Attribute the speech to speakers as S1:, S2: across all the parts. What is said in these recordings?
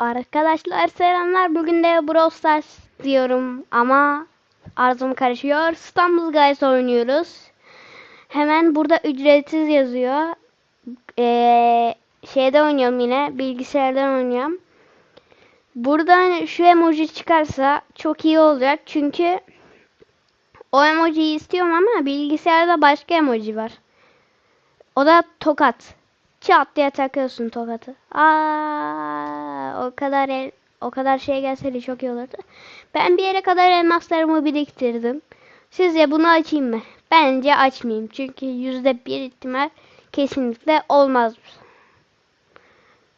S1: Arkadaşlar selamlar. Bugün de Brawl Stars diyorum ama arzum karışıyor. İstanbul Guys oynuyoruz. Hemen burada ücretsiz yazıyor. Ee, şeyde oynuyorum yine. Bilgisayardan oynuyorum. Buradan şu emoji çıkarsa çok iyi olacak. Çünkü o emojiyi istiyorum ama bilgisayarda başka emoji var. O da tokat. Çat diye takıyorsun tokatı. Aa, o kadar el, o kadar şey gelseydi çok iyi olurdu. Ben bir yere kadar elmaslarımı biriktirdim. Sizce bunu açayım mı? Bence açmayayım. Çünkü yüzde bir ihtimal kesinlikle olmaz.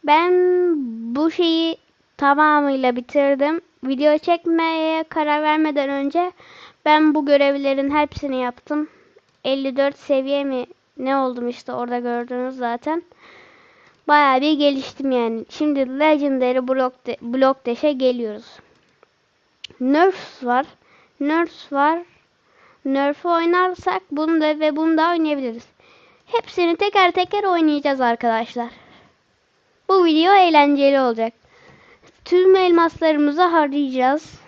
S1: Ben bu şeyi tamamıyla bitirdim. Video çekmeye karar vermeden önce ben bu görevlerin hepsini yaptım. 54 seviye mi ne oldum işte orada gördünüz zaten. Bayağı bir geliştim yani. Şimdi Legendary Block, de, Block Dash'e geliyoruz. Nerfs var. Nerfs var. Nerf'ü oynarsak bunu da ve bunu da oynayabiliriz. Hepsini teker teker oynayacağız arkadaşlar. Bu video eğlenceli olacak. Tüm elmaslarımızı harcayacağız.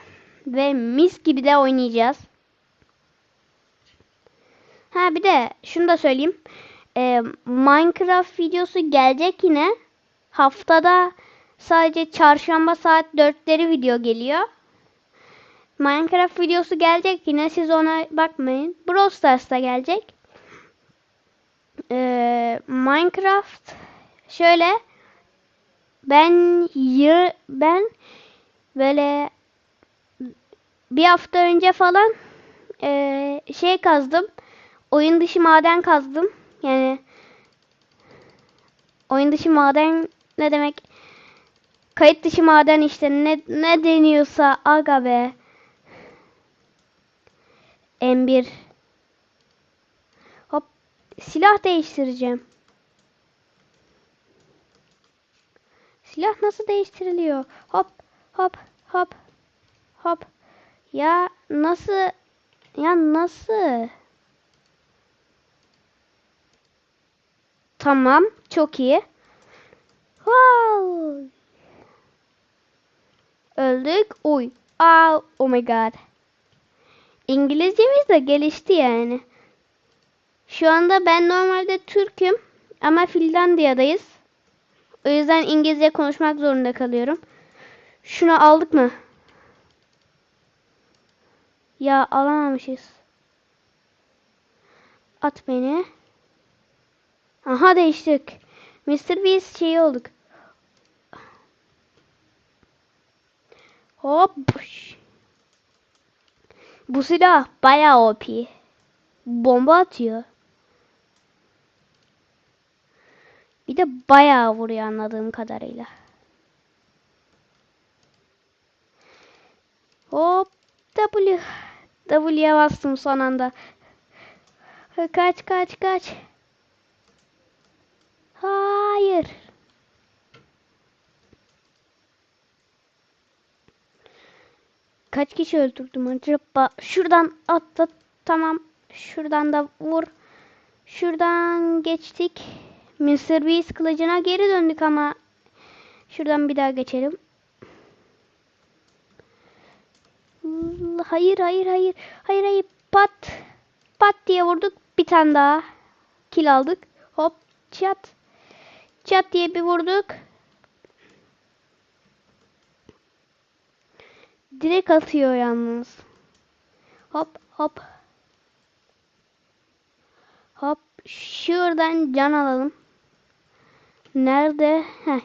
S1: Ve mis gibi de oynayacağız. Ha bir de şunu da söyleyeyim. Ee, Minecraft videosu gelecek yine. Haftada sadece çarşamba saat 4'leri video geliyor. Minecraft videosu gelecek yine. Siz ona bakmayın. Brawl Stars da gelecek. Ee, Minecraft şöyle ben yır, ben böyle bir hafta önce falan e, şey kazdım oyun dışı maden kazdım. Yani oyun dışı maden ne demek? Kayıt dışı maden işte ne ne deniyorsa aga be. M1 Hop silah değiştireceğim. Silah nasıl değiştiriliyor? Hop hop hop hop. Ya nasıl ya nasıl? Tamam. Çok iyi. Wow. Öldük. Uy. Aa, oh my god. İngilizcemiz de gelişti yani. Şu anda ben normalde Türk'üm ama Finlandiya'dayız. O yüzden İngilizce konuşmak zorunda kalıyorum. Şunu aldık mı? Ya alamamışız. At beni. Aha değiştik. Mr. Beast şeyi olduk. Hop. Bu silah bayağı OP. Bomba atıyor. Bir de bayağı vuruyor anladığım kadarıyla. Hop. W. W'ye bastım son anda. Kaç kaç kaç. Hayır. Kaç kişi öldürdüm acaba? Şuradan atla. Tamam. Şuradan da vur. Şuradan geçtik. Mr. Beast kılıcına geri döndük ama şuradan bir daha geçelim. Hayır hayır hayır. Hayır hayır. Pat. Pat diye vurduk. Bir tane daha. Kill aldık. Hop. Çat. Çat diye bir vurduk. Direkt atıyor yalnız. Hop hop. Hop. Şuradan can alalım. Nerede? Heh.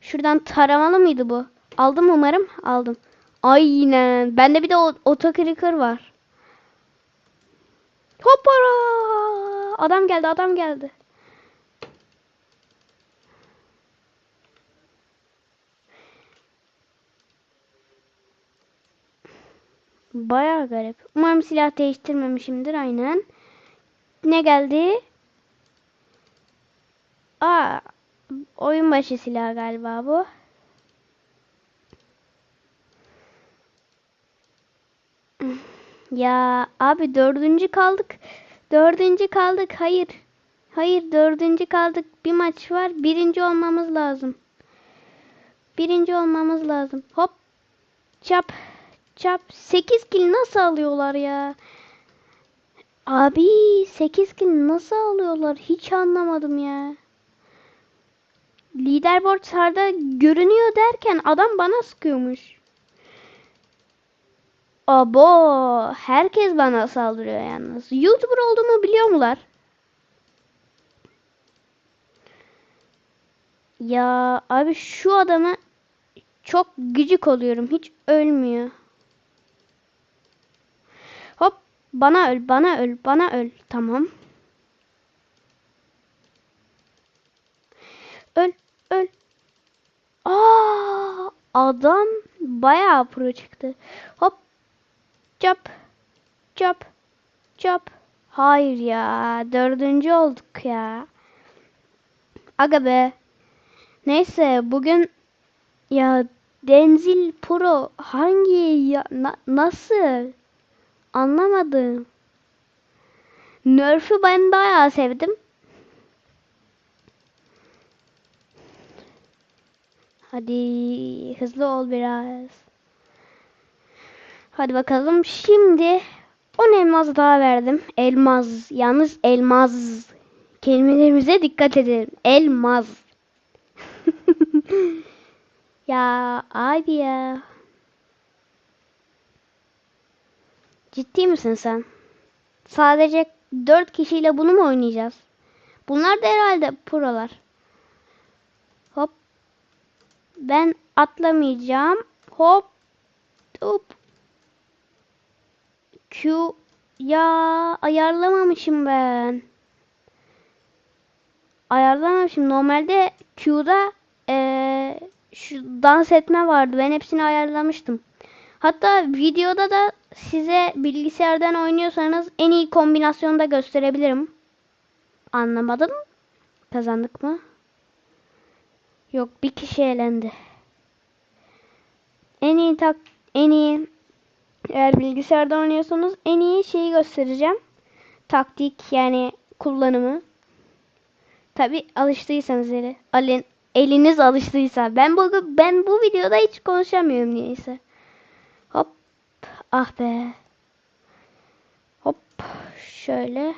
S1: Şuradan taramalı mıydı bu? Aldım umarım. Aldım. Aynen. Bende bir de otokriker var. Hoppara! Adam geldi, adam geldi. Bayağı garip. Umarım silah değiştirmemişimdir aynen. Ne geldi? Aa, oyun başı silah galiba bu. Ya abi dördüncü kaldık. Dördüncü kaldık. Hayır. Hayır dördüncü kaldık. Bir maç var. Birinci olmamız lazım. Birinci olmamız lazım. Hop. Çap. Çap. 8 kill nasıl alıyorlar ya? Abi 8 kill nasıl alıyorlar? Hiç anlamadım ya. Leaderboardlarda görünüyor derken adam bana sıkıyormuş. Abo, herkes bana saldırıyor yalnız. YouTuber olduğumu biliyor mular? Ya abi şu adamı çok gıcık oluyorum. Hiç ölmüyor. Hop, bana öl, bana öl, bana öl. Tamam. Öl, öl. Aa, adam bayağı pro çıktı. Hop. Çap. Çap. Çap. Hayır ya. Dördüncü olduk ya. Aga be. Neyse bugün ya Denzil Pro hangi ya na- nasıl anlamadım. Nerf'ü ben bayağı sevdim. Hadi hızlı ol biraz. Hadi bakalım. Şimdi 10 elmas daha verdim. Elmaz. Yalnız elmaz. Kelimelerimize dikkat edelim. Elmaz. ya abi ya. Ciddi misin sen? Sadece 4 kişiyle bunu mu oynayacağız? Bunlar da herhalde prolar. Hop. Ben atlamayacağım. Hop. Hop. Q ya ayarlamamışım ben. Ayarlamamışım. Normalde Q'da eee, şu dans etme vardı. Ben hepsini ayarlamıştım. Hatta videoda da size bilgisayardan oynuyorsanız en iyi kombinasyonu da gösterebilirim. Anlamadım. Kazandık mı? Yok bir kişi elendi. En iyi tak en iyi eğer bilgisayarda oynuyorsanız en iyi şeyi göstereceğim. Taktik yani kullanımı. Tabi alıştıysanız eli. Alin, eliniz alıştıysa. Ben bu ben bu videoda hiç konuşamıyorum niyeyse. Ah be. Hop. Şöyle.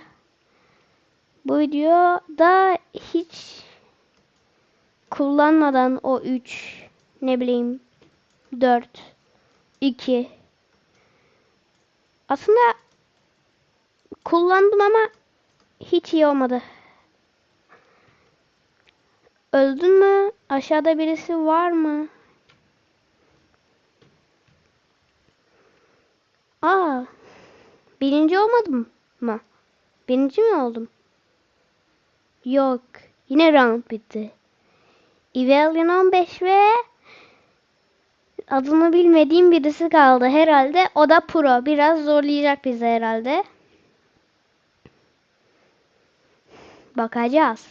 S1: Bu videoda hiç kullanmadan o 3 ne bileyim 4 2 aslında kullandım ama hiç iyi olmadı. Öldün mü? Aşağıda birisi var mı? Aa, birinci olmadım mı? Birinci mi oldum? Yok. Yine round bitti. Evelyn 15 ve adını bilmediğim birisi kaldı herhalde. O da pro. Biraz zorlayacak bizi herhalde. Bakacağız.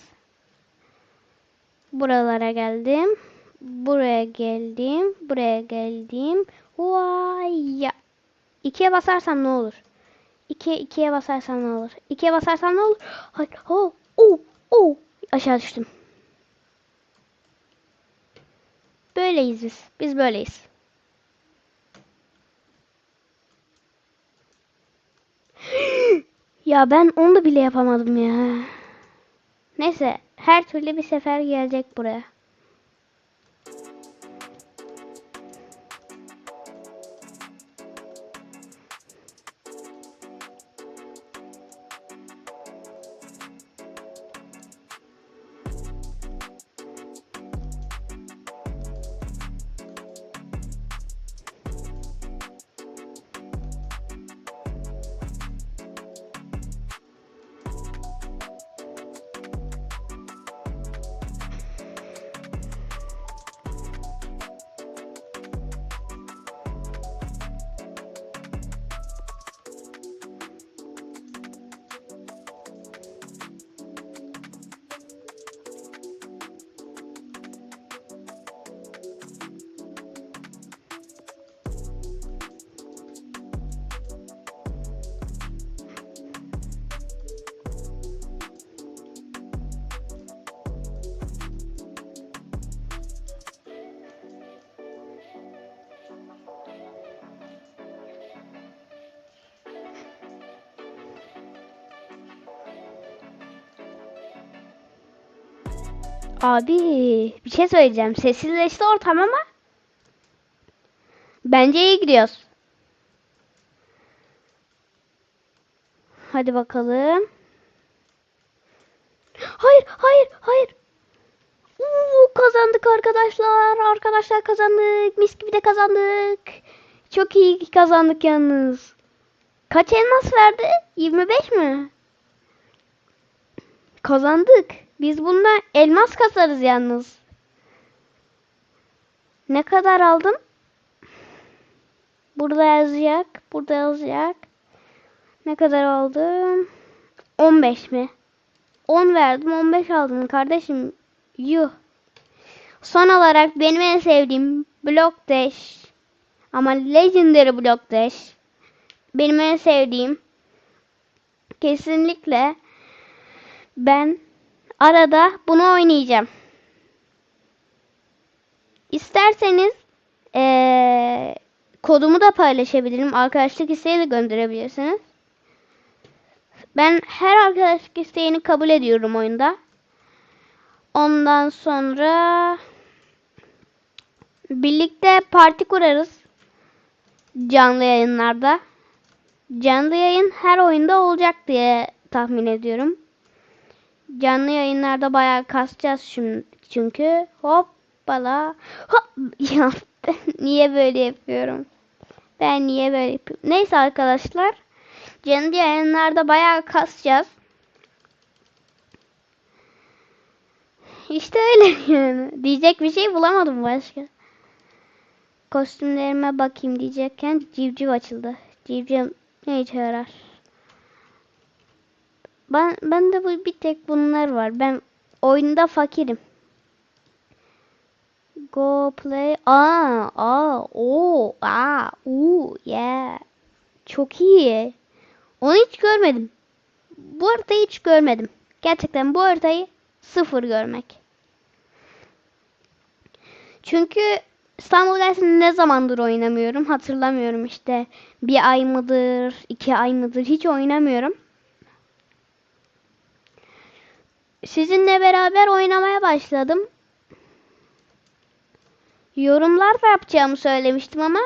S1: Buralara geldim. Buraya geldim. Buraya geldim. Vay ya. İkiye basarsam ne olur? İkiye, ikiye basarsam ne olur? İkiye basarsam ne olur? Hayır. Oh, oh, oh. Aşağı düştüm. Böyleyiz biz. Biz böyleyiz. Ya ben onu bile yapamadım ya. Neyse her türlü bir sefer gelecek buraya. Abi bir şey söyleyeceğim. Sessizleşti ortam ama bence iyi gidiyoruz. Hadi bakalım. Hayır, hayır, hayır. Uuu, kazandık arkadaşlar. Arkadaşlar kazandık. Mis gibi de kazandık. Çok iyi kazandık yalnız. Kaç elmas verdi? 25 mi? Kazandık. Biz bununla elmas kasarız yalnız. Ne kadar aldım? Burada yazacak. Burada yazacak. Ne kadar aldım? 15 mi? 10 verdim 15 aldım kardeşim. Yuh. Son olarak benim en sevdiğim Block Dash. Ama Legendary Block Dash. Benim en sevdiğim. Kesinlikle ben arada bunu oynayacağım. İsterseniz eee, kodumu da paylaşabilirim. Arkadaşlık isteği de gönderebilirsiniz. Ben her arkadaşlık isteğini kabul ediyorum oyunda. Ondan sonra birlikte parti kurarız. Canlı yayınlarda. Canlı yayın her oyunda olacak diye tahmin ediyorum. Canlı yayınlarda bayağı kasacağız şimdi çünkü. Hoppala. Hop. Ya niye böyle yapıyorum? Ben niye böyle yapıyorum? Neyse arkadaşlar. Canlı yayınlarda bayağı kasacağız. İşte öyle yani. Diyecek bir şey bulamadım başka. Kostümlerime bakayım diyecekken civciv açıldı. Civciv ne işe yarar? Ben, ben de bu bir tek bunlar var. Ben oyunda fakirim. Go play. Aa, aa, o, aa, u, yeah. Çok iyi. Onu hiç görmedim. Bu haritayı hiç görmedim. Gerçekten bu haritayı sıfır görmek. Çünkü İstanbul dersini ne zamandır oynamıyorum hatırlamıyorum işte. Bir ay mıdır, iki ay mıdır hiç oynamıyorum. Sizinle beraber oynamaya başladım. Yorumlar da yapacağımı söylemiştim ama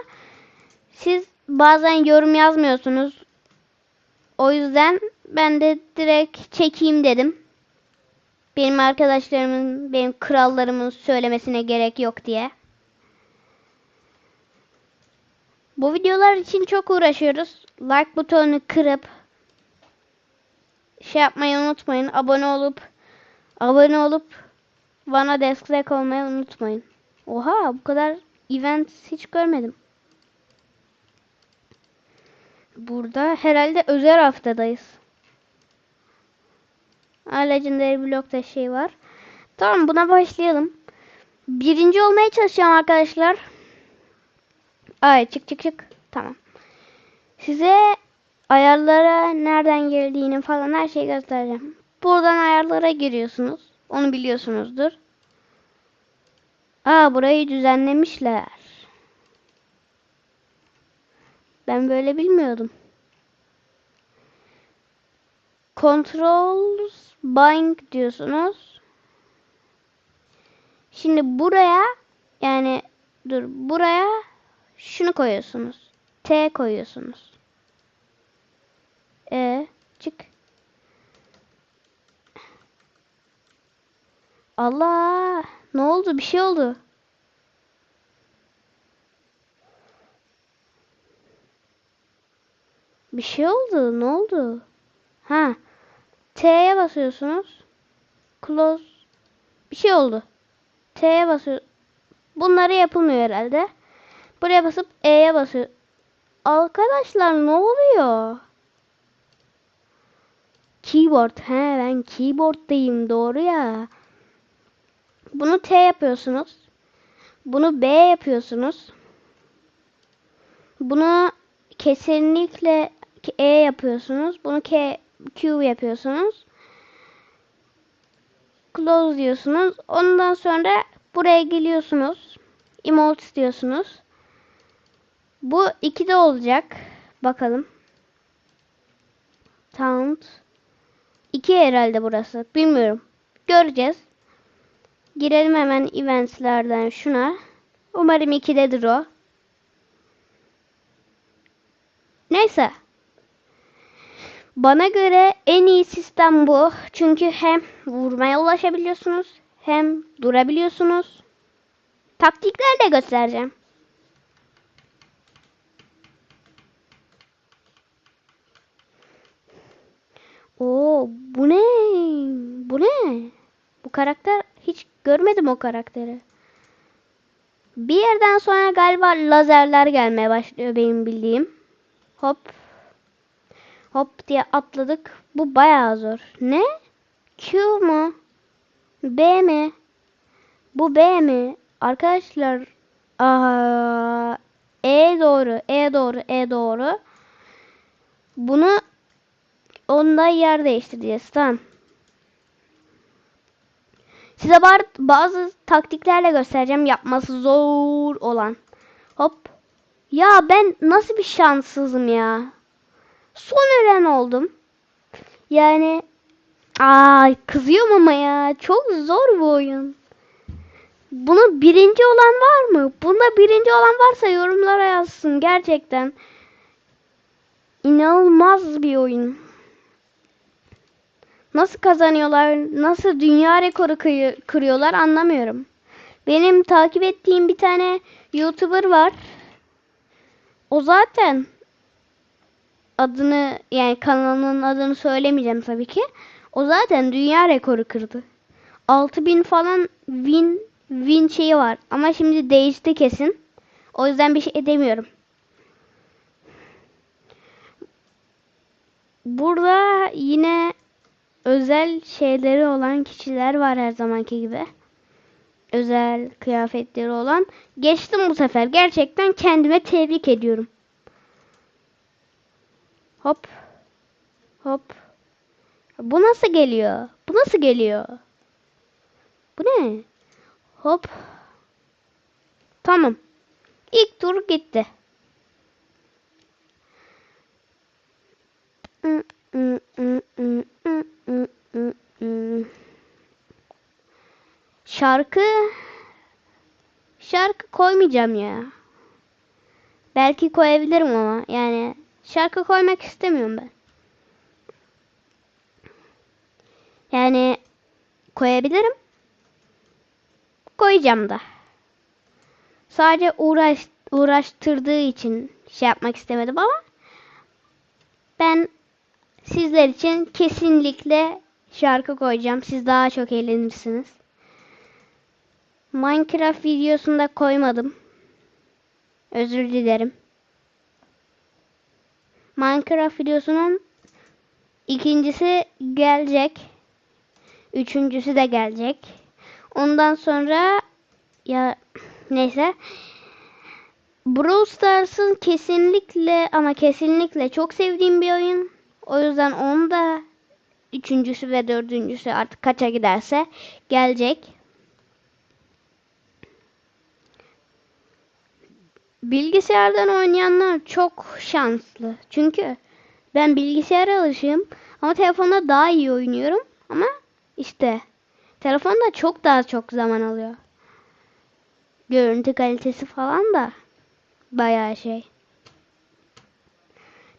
S1: siz bazen yorum yazmıyorsunuz. O yüzden ben de direkt çekeyim dedim. Benim arkadaşlarımın, benim krallarımın söylemesine gerek yok diye. Bu videolar için çok uğraşıyoruz. Like butonunu kırıp şey yapmayı unutmayın. Abone olup abone olup bana destek olmayı unutmayın. Oha bu kadar event hiç görmedim. Burada herhalde özel haftadayız. Ha, Legendary blokta şey var. Tamam buna başlayalım. Birinci olmaya çalışacağım arkadaşlar. Ay çık çık çık. Tamam. Size ayarlara nereden geldiğini falan her şeyi göstereceğim. Buradan ayarlara giriyorsunuz. Onu biliyorsunuzdur. Aa burayı düzenlemişler. Ben böyle bilmiyordum. Controls Bind diyorsunuz. Şimdi buraya yani dur buraya şunu koyuyorsunuz. T koyuyorsunuz. E çık. Allah ne oldu? Bir şey oldu. Bir şey oldu. Ne oldu? Ha. T'ye basıyorsunuz. Close. Bir şey oldu. T'ye basıyor. Bunları yapılmıyor herhalde. Buraya basıp E'ye basıyor. Arkadaşlar ne oluyor? Keyboard. He ben keyboard'dayım doğru ya. Bunu T yapıyorsunuz. Bunu B yapıyorsunuz. Bunu kesinlikle E yapıyorsunuz. Bunu K, Q yapıyorsunuz. Close diyorsunuz. Ondan sonra buraya geliyorsunuz. Emote diyorsunuz. Bu 2'de olacak. Bakalım. Count. 2 herhalde burası. Bilmiyorum. Göreceğiz. Girelim hemen eventslerden şuna. Umarım 2'dedir o. Neyse. Bana göre en iyi sistem bu. Çünkü hem vurmaya ulaşabiliyorsunuz hem durabiliyorsunuz. Taktikler de göstereceğim. Oo, bu ne? Bu ne? Bu karakter hiç görmedim o karakteri. Bir yerden sonra galiba lazerler gelmeye başlıyor benim bildiğim. Hop. Hop diye atladık. Bu bayağı zor. Ne? Q mu? B mi? Bu B mi? Arkadaşlar Aa, E doğru. E doğru. E doğru. Bunu onda yer değiştireceğiz. Tamam. Size bazı taktiklerle göstereceğim yapması zor olan. Hop. Ya ben nasıl bir şanssızım ya. Son ölen oldum. Yani ay kızıyorum ama ya. Çok zor bu oyun. Bunu birinci olan var mı? Bunda birinci olan varsa yorumlara yazsın. Gerçekten. İnanılmaz bir oyun. Nasıl kazanıyorlar? Nasıl dünya rekoru kırıyorlar anlamıyorum. Benim takip ettiğim bir tane YouTuber var. O zaten adını yani kanalının adını söylemeyeceğim tabii ki. O zaten dünya rekoru kırdı. 6000 falan win win şeyi var ama şimdi değişti kesin. O yüzden bir şey demiyorum. Burada yine özel şeyleri olan kişiler var her zamanki gibi. Özel kıyafetleri olan. Geçtim bu sefer. Gerçekten kendime tebrik ediyorum. Hop. Hop. Bu nasıl geliyor? Bu nasıl geliyor? Bu ne? Hop. Tamam. İlk tur gitti. Şarkı şarkı koymayacağım ya. Belki koyabilirim ama yani şarkı koymak istemiyorum ben. Yani koyabilirim. Koyacağım da. Sadece uğraş uğraştırdığı için şey yapmak istemedim ama ben sizler için kesinlikle şarkı koyacağım. Siz daha çok eğlenirsiniz. Minecraft videosunda koymadım. Özür dilerim. Minecraft videosunun ikincisi gelecek. Üçüncüsü de gelecek. Ondan sonra ya neyse Brawl Stars'ın kesinlikle ama kesinlikle çok sevdiğim bir oyun. O yüzden onu da üçüncüsü ve dördüncüsü artık kaça giderse gelecek. Bilgisayardan oynayanlar çok şanslı. Çünkü ben bilgisayara alışığım ama telefonda daha iyi oynuyorum. Ama işte telefonda çok daha çok zaman alıyor. Görüntü kalitesi falan da bayağı şey.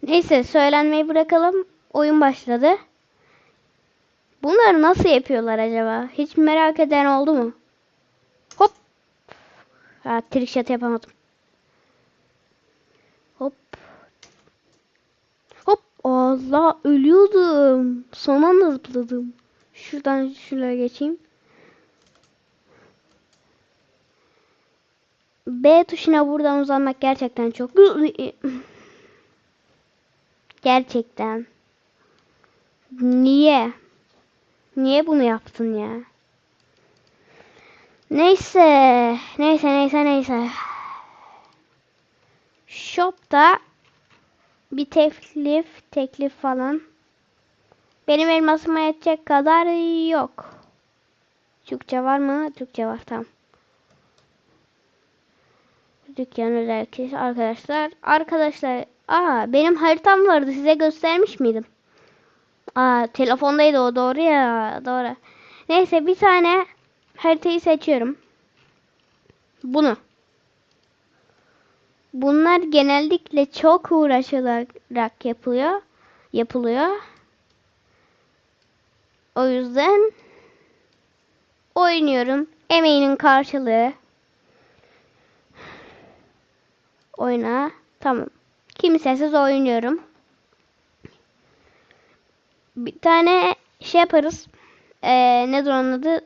S1: Neyse söylenmeyi bırakalım. Oyun başladı. Bunları nasıl yapıyorlar acaba? Hiç merak eden oldu mu? Hop. Ha, trickshot yapamadım. Hop. Hop. Allah ölüyordum. Son anda zıpladım. Şuradan şuraya geçeyim. B tuşuna buradan uzanmak gerçekten çok gerçekten. Niye? Niye bunu yaptın ya? Neyse. Neyse neyse neyse. Shopta bir teklif teklif falan. Benim elmasıma yetecek kadar yok. Türkçe var mı? Türkçe var tamam. Dükkan özel arkadaşlar. Arkadaşlar aa benim haritam vardı size göstermiş miydim? Aa telefondaydı o doğru ya doğru. Neyse bir tane haritayı seçiyorum. Bunu. Bunlar genellikle çok uğraşılarak yapılıyor. Yapılıyor. O yüzden oynuyorum. Emeğinin karşılığı. Oyna. Tamam. Kimsesiz oynuyorum. Bir tane şey yaparız. Ee, nedir onun adı?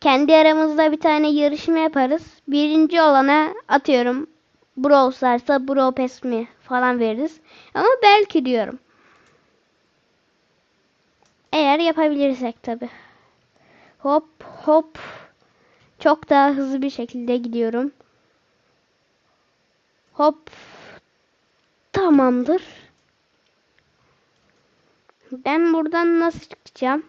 S1: Kendi aramızda bir tane yarışma yaparız. Birinci olana atıyorum. Brawl Stars'a Brawl mi falan veririz. Ama belki diyorum. Eğer yapabilirsek tabi. Hop hop. Çok daha hızlı bir şekilde gidiyorum. Hop. Tamamdır. Ben buradan nasıl çıkacağım?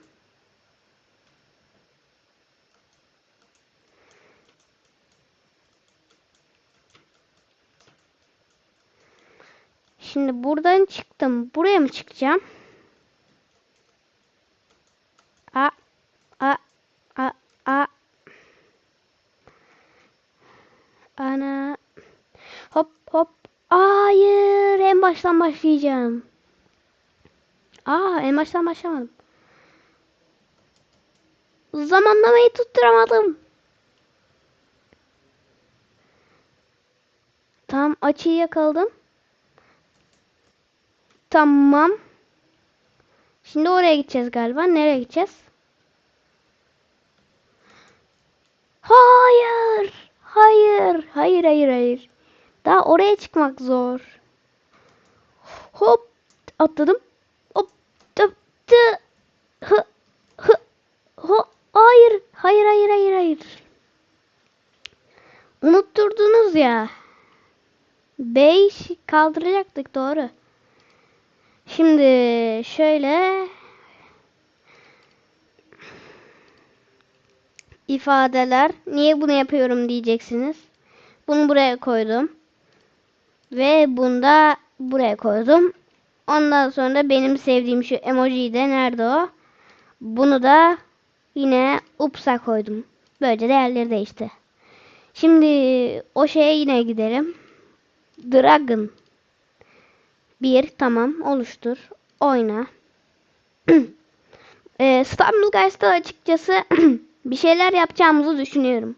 S1: Şimdi buradan çıktım. Buraya mı çıkacağım? A a a a Ana hop hop hayır en baştan başlayacağım. Aa en baştan başlamadım. Zamanlamayı tutturamadım. Tam açıyı yakaladım. Tamam. Şimdi oraya gideceğiz galiba. Nereye gideceğiz? Hayır. Hayır. Hayır hayır hayır. Daha oraya çıkmak zor. Hop atladım. Hop tıp tı hı hı ho hayır hayır hayır hayır hayır. Unutturdunuz ya. 5 kaldıracaktık doğru. Şimdi şöyle ifadeler. Niye bunu yapıyorum diyeceksiniz. Bunu buraya koydum. Ve bunu da buraya koydum. Ondan sonra benim sevdiğim şu emojiyi de nerede o? Bunu da yine ups'a koydum. Böylece değerleri değişti. Şimdi o şeye yine gidelim. Dragon. Bir tamam oluştur. Oyna. e, Stumble Guys'ta açıkçası bir şeyler yapacağımızı düşünüyorum.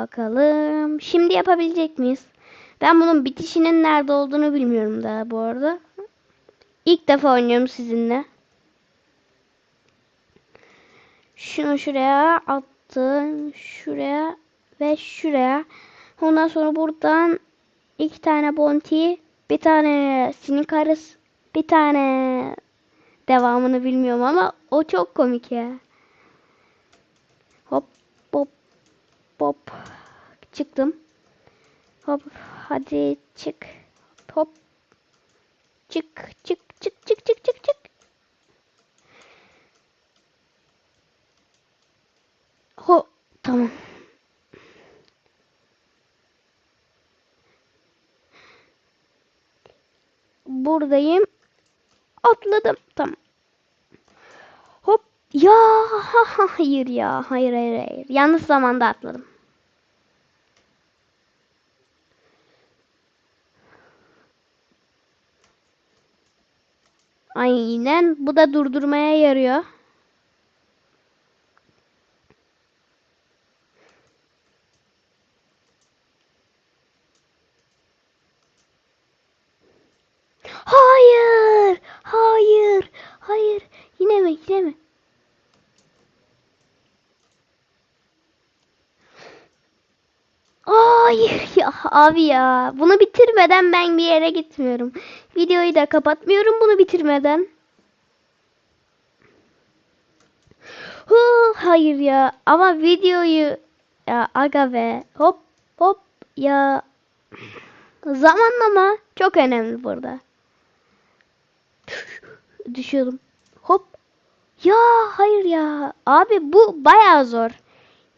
S1: Bakalım. Şimdi yapabilecek miyiz? Ben bunun bitişinin nerede olduğunu bilmiyorum daha bu arada. İlk defa oynuyorum sizinle. Şunu şuraya attım. Şuraya ve şuraya. Ondan sonra buradan iki tane bounty, bir tane sinikarız, bir tane devamını bilmiyorum ama o çok komik ya. Hop hop çıktım. Hop hadi çık. Hop çık çık çık çık çık çık çık. Ho tamam. buradayım. Atladım. Tamam. Ya hayır ya. Hayır hayır hayır. Yanlış zamanda atladım. Aynen. Bu da durdurmaya yarıyor. Hayır. Hayır. Hayır. Yine mi? Yine mi? Hayır ya abi ya. Bunu bitirmeden ben bir yere gitmiyorum. Videoyu da kapatmıyorum bunu bitirmeden. Huh, hayır ya. Ama videoyu ya aga be. Hop hop ya. Zamanlama çok önemli burada. Düşüyordum. Hop. Ya hayır ya. Abi bu bayağı zor.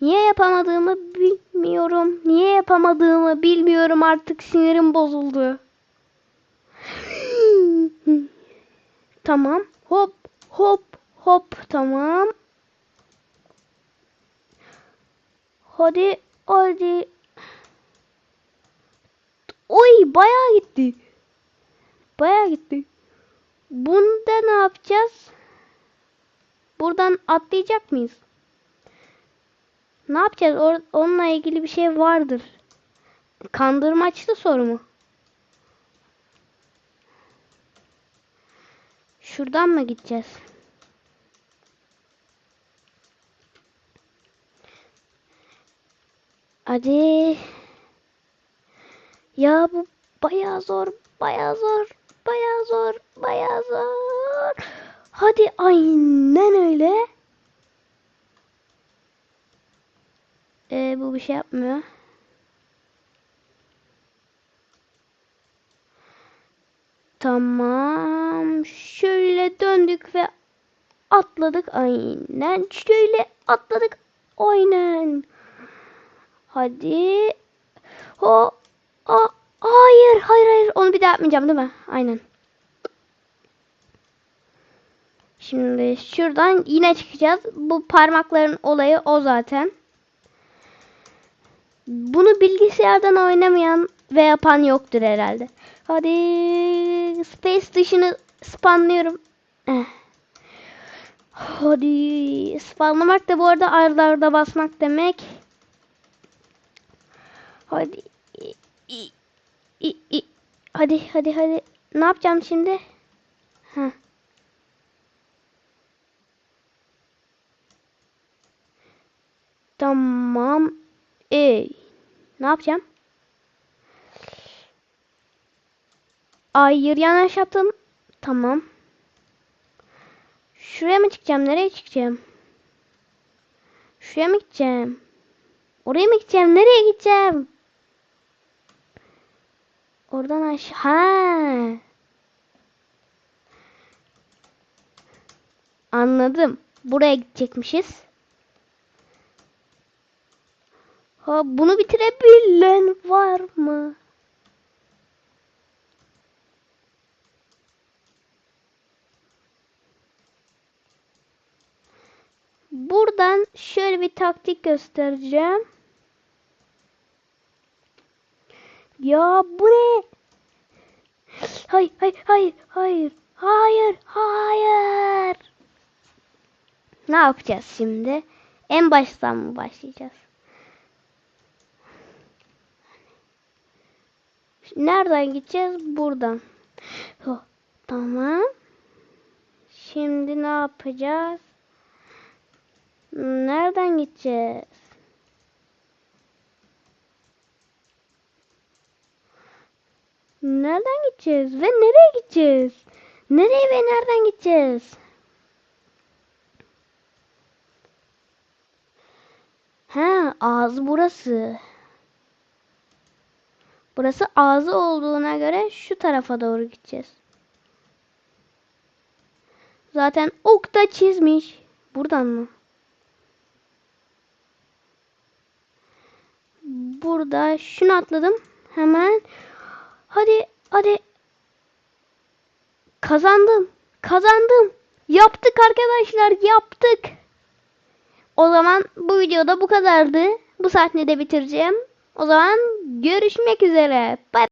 S1: Niye yapamadığımı bilmiyorum. Niye yapamadığımı bilmiyorum artık sinirim bozuldu. tamam. Hop Hop hop tamam. Hadi hadi. Oy bayağı gitti. Bayağı gitti. Bunda ne yapacağız? Buradan atlayacak mıyız? Ne yapacağız? Or- onunla ilgili bir şey vardır. Kandırmaçlı soru mu? Şuradan mı gideceğiz? Hadi. Ya bu bayağı zor, bayağı zor, bayağı zor, bayağı zor. Hadi aynen öyle. Ee, bu bir şey yapmıyor. Tamam. Şöyle döndük ve atladık. Aynen. Şöyle atladık. Aynen. Hadi. Ho. A hayır, hayır, hayır. Onu bir daha yapmayacağım değil mi? Aynen. Şimdi şuradan yine çıkacağız. Bu parmakların olayı o zaten. Bunu bilgisayardan oynamayan ve yapan yoktur herhalde. Hadi space dışını spamlıyorum. Eh. Hadi spamlamak da bu arada aralarda basmak demek. Hadi. Hadi hadi hadi. Ne yapacağım şimdi? Heh. Tamam. Ey. Ne yapacağım? Hayır yanlış yaptım. Tamam. Şuraya mı çıkacağım? Nereye çıkacağım? Şuraya mı gideceğim? Oraya mı gideceğim? Nereye gideceğim? Oradan aşağı. Ha. Anladım. Buraya gidecekmişiz. Ha bunu bitirebilen var mı? Buradan şöyle bir taktik göstereceğim. Ya bu ne? Hayır, hayır, hayır, hayır, hayır, hayır. Ne yapacağız şimdi? En baştan mı başlayacağız? Nereden gideceğiz? Buradan. Oh, tamam. Şimdi ne yapacağız? Nereden gideceğiz? Nereden gideceğiz ve nereye gideceğiz? Nereye ve nereden gideceğiz? Ha, ağzı burası. Burası ağzı olduğuna göre şu tarafa doğru gideceğiz. Zaten ok da çizmiş. Buradan mı? Burada şunu atladım. Hemen. Hadi hadi. Kazandım. Kazandım. Yaptık arkadaşlar. Yaptık. O zaman bu videoda bu kadardı. Bu saatte de bitireceğim. O zaman görüşmek üzere. Bye.